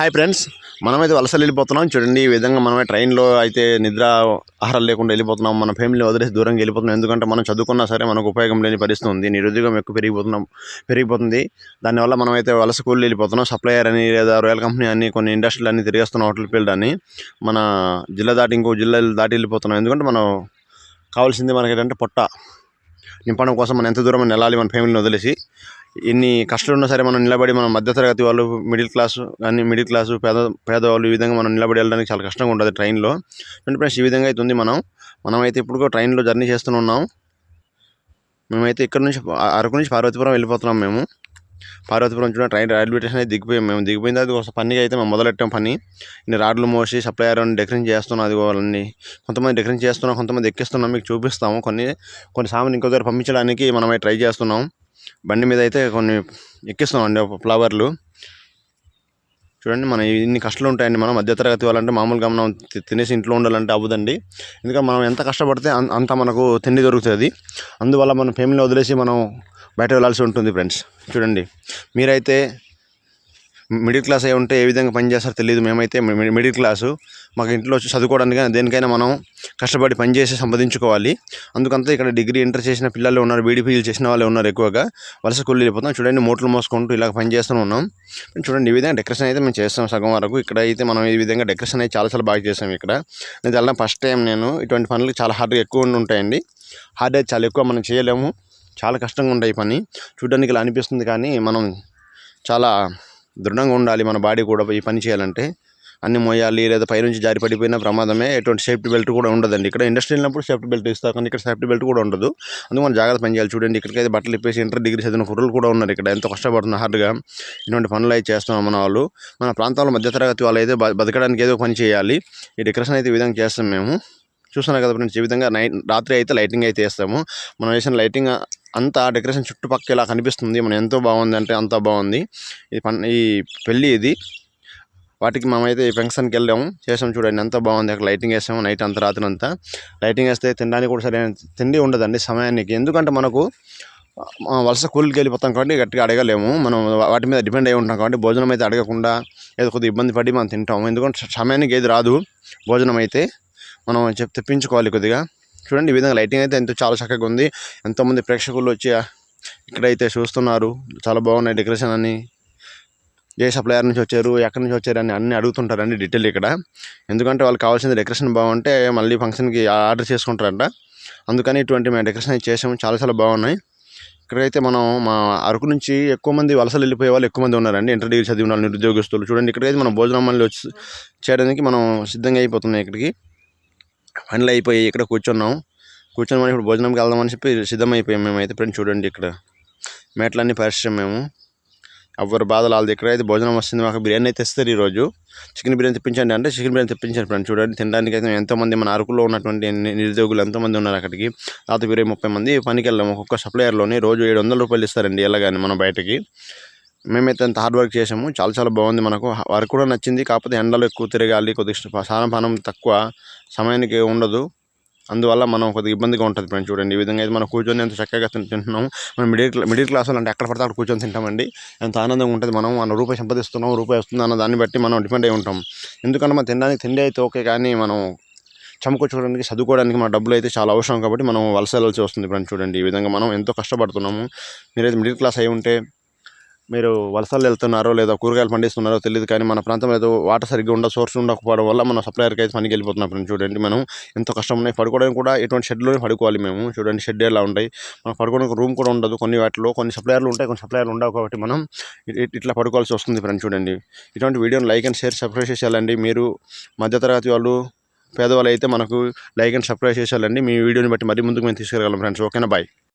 Hi friends మనమైతే వలసలు వెళ్ళిపోతున్నాం. చూడండి ఈ విధంగా మనమే ట్రైన్లో అయితే నిద్ర ఆహారం లేకుండా వెళ్ళిపోతున్నాం. మన ఫ్యామిలీ వదిలేసి దూరంగా వెళ్ళిపోతున్నాం. ఎందుకంటే మనం చదువుకున్నా సరే మనకు ఉపయోగం లేని పరిస్థితి ఉంది నిరుద్యోగం ఎక్కువ పెరిగిపోతున్నాం పెరిగిపోతుంది. దానివల్ల మనమైతే వలస కూలి వెళ్ళిపోతున్నాం. సప్లయర్ అని లేదా రాయల్ కంపెనీ అని కొన్ని ఇండస్ట్రీలు అన్ని తిరిగేస్తున్నాం. హోటల్ ఫీల్డ్ అని. మన జిల్లా దాటి ఇంకో జిల్లాలు దాటి వెళ్ళిపోతున్నాం. ఎందుకంటే మనం కావాల్సింది మనకి ఏంటంటే పొట్ట. నింపడం కోసం మనం ఎంత దూరం వెళ్ళాలి మన ఫ్యామిలీని వదిలేసి. ఎన్ని కష్టాలు ఉన్నా సరే మనం నిలబడి మనం మధ్యతరగతి వాళ్ళు మిడిల్ క్లాస్ కానీ మిడిల్ క్లాసు పేద పేదవాళ్ళు ఈ విధంగా మనం నిలబడి వెళ్ళడానికి చాలా కష్టంగా ఉంటుంది ట్రైన్లో. అంటే ఫ్రెండ్స్ ఈ విధంగా అయితే ఉంది మనం. మనమైతే ఇప్పుడు ట్రైన్లో జర్నీ చేస్తూనే ఉన్నాం. మేమైతే ఇక్కడ నుంచి అరకు నుంచి పార్వతీపురం వెళ్ళిపోతున్నాం మేము. పార్వతీపురం చూడండి ట్రైన్ రైల్వే స్టేషన్ అయితే దిగిపోయాం మేము. దిగిపోయిన తర్వాత ఒక పనికి అయితే మేము మొదలెట్టాం పని. ఇన్ని రాడ్లు మోసి సప్లైయర్ అని డెకరేషన్ చేస్తున్నాం అది వాళ్ళని. కొంతమంది డెకరేషన్ చేస్తున్నాం కొంతమంది ఎక్కిస్తున్నాం మీకు చూపిస్తాము. కొన్ని కొన్ని సామాన్ ఇంకో దగ్గర పంపించడానికి మనమే ట్రై చేస్తున్నాం. బండి మీద అయితే కొన్ని ఎక్కిస్తామండి ఫ్లవర్లు. చూడండి మన ఇన్ని కష్టాలు ఉంటాయండి మనం మధ్యతరగతి వాళ్ళంటే మామూలుగా మనం తినేసి ఇంట్లో ఉండాలంటే అవ్వదండి. ఎందుకంటే మనం ఎంత కష్టపడితే అంత మనకు తిండి దొరుకుతుంది. అందువల్ల మనం ఫ్యామిలీ వదిలేసి మనం బయట వెళ్ళాల్సి ఉంటుంది ఫ్రెండ్స్ చూడండి. మీరైతే మిడిల్ క్లాస్ అయి ఉంటే ఏ విధంగా పని చేస్తారో తెలియదు మేమైతే మిడిల్ క్లాసు. మాకు ఇంట్లో వచ్చి చదువుకోవడానికి దేనికైనా మనం కష్టపడి పని చేసి సంపాదించుకోవాలి. అందుకంతా ఇక్కడ డిగ్రీ ఇంటర్ చేసిన పిల్లలు ఉన్నారు బీడీపీలు చేసిన వాళ్ళు ఉన్నారు ఎక్కువగా. వలస కూలీలు వెళ్ళిపోతాం చూడండి మూటలు మోసుకుంటూ ఇలా పనిచేస్తూ ఉన్నాం. చూడండి ఈ విధంగా డెకరేషన్ అయితే మేము చేస్తాం సగం వరకు. ఇక్కడ అయితే మనం ఈ విధంగా డెకరేషన్ అయితే చాలా చాలా బాగా చేసాం ఇక్కడ. నేను వెళ్ళడం ఫస్ట్ టైం నేను. ఇటువంటి పనులు చాలా హార్డ్గా ఎక్కువ ఉంటాయండి హార్డ్ అయితే చాలా ఎక్కువ మనం చేయలేము. చాలా కష్టంగా ఉంటాయి పని. చూడడానికి ఇలా అనిపిస్తుంది కానీ మనం చాలా దృఢంగా ఉండాలి మన బాడీ కూడా ఈ పని చేయాలంటే. అన్ని మోయాలి లేదా పైనుంచి జారి పడిపోయిన ప్రమాదమే ఎటువంటి సేఫ్టీ బెల్ట్ కూడా ఉండదండి. ఇక్కడ ఇండస్ట్రీ వెళ్ళినప్పుడు సేఫ్టీ బెల్ట్ ఇస్తారు కానీ ఇక్కడ సేఫ్టీ బెల్ట్ కూడా ఉండదు. అందుకు మనం జాగ్రత్త పని చేయాలి. చూడండి ఇక్కడికైతే బట్టలు ఇప్పేసి ఇంటర్ డిగ్రీ చదివిన కుర్రలు కూడా ఉన్నారు ఇక్కడ. ఎంతో కష్టపడుతున్న హార్డ్గా ఇటువంటి పనులు అయితే చేస్తున్నాం మన వాళ్ళు. మన ప్రాంతంలో మధ్యతరగతి వాళ్ళు అయితే బ- బతకడానికి ఏదో పని చేయాలి. ఈ డెకరేషన్ అయితే ఈ విధంగా చేస్తాం మేము. చూస్తున్నాం కదా ఫ్రెండ్స్ ఈ విధంగా నైట్ రాత్రి అయితే లైటింగ్ అయితే వేస్తాము. మనం వేసిన లైటింగ్ అంతా డెకరేషన్ చుట్టుపక్కల ఇలా కనిపిస్తుంది. మనం ఎంతో బాగుంది అంటే అంత బాగుంది. ఈ పన్ ఈ పెళ్ళి ఇది. వాటికి మనమైతే ఈ ఫంక్షన్కి వెళ్ళాము. చేసాం చూడండి ఎంత బాగుంది. అక్కడ లైటింగ్ వేసాము నైట్ అంత రాత్రి అంతా. లైటింగ్ వేస్తే తినడానికి కూడా సరైన తిండి ఉండదండి సమయానికి. ఎందుకంటే మనకు వలస కూలికి వెళ్ళిపోతాం కాబట్టి గట్టిగా అడగలేము. మనం వాటి మీద డిపెండ్ అయి ఉంటాం కాబట్టి భోజనం అయితే అడగకుండా ఏదో కొద్దిగా ఇబ్బంది పడి మనం తింటాము. ఎందుకంటే సమయానికి ఏది రాదు. భోజనం అయితే మనం చెప్ తెప్పించుకోవాలి కొద్దిగా. చూడండి ఈ విధంగా లైటింగ్ అయితే ఎంతో చాలా చక్కగా ఉంది. ఎంతోమంది ప్రేక్షకులు వచ్చి ఇక్కడైతే చూస్తున్నారు. చాలా బాగున్నాయి డెకరేషన్ అని ఏ సప్లయర్ నుంచి వచ్చారు ఎక్కడి నుంచి వచ్చారు అని అన్ని అడుగుతుంటారండి డీటెయిల్ ఇక్కడ. ఎందుకంటే వాళ్ళకి కావాల్సిన డెకరేషన్ బాగుంటే మళ్ళీ ఫంక్షన్కి ఆర్డర్ చేసుకుంటారంట. అందుకని ఇటువంటి మేము డెకరేషన్ చేసాము. చాలా చాలా బాగున్నాయి. ఇక్కడైతే మనం మా అరకు నుంచి ఎక్కువ మంది వలసలు వెళ్ళిపోయే వాళ్ళు ఎక్కువ మంది ఉన్నారండి. ఇంటర్ డిగ్రీ చదివిన వాళ్ళు నిరుద్యోగస్తులు. చూడండి ఇక్కడికైతే మనం భోజనం మళ్ళీ వచ్చి చేయడానికి మనం సిద్ధంగా అయిపోతున్నాం ఇక్కడికి. పనులు అయిపోయి ఇక్కడ కూర్చున్నాం. కూర్చొని మనం ఇప్పుడు భోజనంకి వెళ్దామని చెప్పి సిద్ధమైపోయాం మేమైతే. ఫ్రెండ్ చూడండి ఇక్కడ మేటలన్నీ పరిచయం మేము. ఎవరు బాధలు ఇక్కడ అయితే భోజనం వస్తుంది. మాకు బిర్యానీ అయితే ఇస్తారు ఈరోజు. చికెన్ బిర్యానీ తెప్పించండి అంటే చికెన్ బిర్యానీ తెప్పించారు ఫ్రెండ్ చూడండి. తినడానికి అయితే ఎంతోమంది మన అరకులో ఉన్నటువంటి నిరుద్యోగులు ఎంతోమంది ఉన్నారు అక్కడికి. దాదాపు ఇరవై ముప్పై మంది పనికి వెళ్ళాము. ఒక్కొక్క సప్లయర్లోని రోజు ఏడు వందల రూపాయలు ఇస్తారండి ఎలాగని మనం బయటకి. మేమైతే అంత హార్డ్ వర్క్ చేసాము చాలా చాలా బాగుంది మనకు. వర్క్ కూడా నచ్చింది. కాకపోతే ఎండలో ఎక్కువ తిరగాలి కొద్దిగా సానపానం తక్కువ సమయానికి ఉండదు. అందువల్ల మనం కొద్దిగా ఇబ్బందిగా ఉంటుంది ఫ్రెండ్స్ చూడండి. ఈ విధంగా అయితే మనం కూర్చొని ఎంత చక్కగా తింటున్నాము. మనం మిడిల్ మిడిల్ క్లాస్ వాళ్ళు అంటే ఎక్కడ పడితే అక్కడ కూర్చొని తింటామండి. ఎంత ఆనందంగా ఉంటుంది మనం. మన రూపాయి సంపాదిస్తున్నాం రూపాయి వస్తుంది అన్న దాన్ని బట్టి మనం డిపెండ్ అయి ఉంటాం. ఎందుకంటే మనం తినడానికి తిండి అయితే ఓకే కానీ మనం చమకొచ్చుకోవడానికి చదువుకోవడానికి మన డబ్బులు అయితే చాలా అవసరం కాబట్టి మనం వలస వెళ్ళాల్సి వస్తుంది ఫ్రెండ్స్ చూడండి. ఈ విధంగా మనం ఎంతో కష్టపడుతున్నాము. మీరైతే మిడిల్ క్లాస్ అయి ఉంటే మీరు వలసలు వెళ్తున్నారో లేదా కూరగాయలు పండిస్తున్నారో తెలియదు కానీ మన ప్రాంతంలో ఏదో వాటర్ సరిగ్గా ఉండ సోర్స్ ఉండకపోవడం వల్ల మన సప్లయర్కి అయితే పనికి వెళ్ళిపోతున్నాం ఫ్రెండ్స్ చూడండి మనం. ఎంతో కష్టం ఉన్నాయి పడుకోవడానికి కూడా ఎటువంటి షెడ్లోనే పడుకోవాలి మేము. చూడండి షెడ్ ఎలా ఉంటాయి. మనం పడుకోవడానికి రూమ్ కూడా ఉండదు. కొన్ని వాటిలో కొన్ని సప్లయర్లు ఉంటాయి. కొన్ని సప్లయర్లు ఉండవు కాబట్టి మనం ఇట్లా పడుకోవాల్సి వస్తుంది ఫ్రెండ్స్ చూడండి. ఇటువంటి వీడియోని లైక్ అండ్ షేర్ సబ్స్క్రైబ్ చేసేయాలండి. మీరు మధ్యతరగతి వాళ్ళు పేదవాళ్ళు అయితే మనకు లైక్ అండ్ సబ్స్క్రైబ్ చేసేయాలండి. మీ వీడియోని బట్టి మరీ ముందుకు మేము తీసుకెళ్ళగలం ఫ్రెండ్స్. ఓకేనా? బాయ్.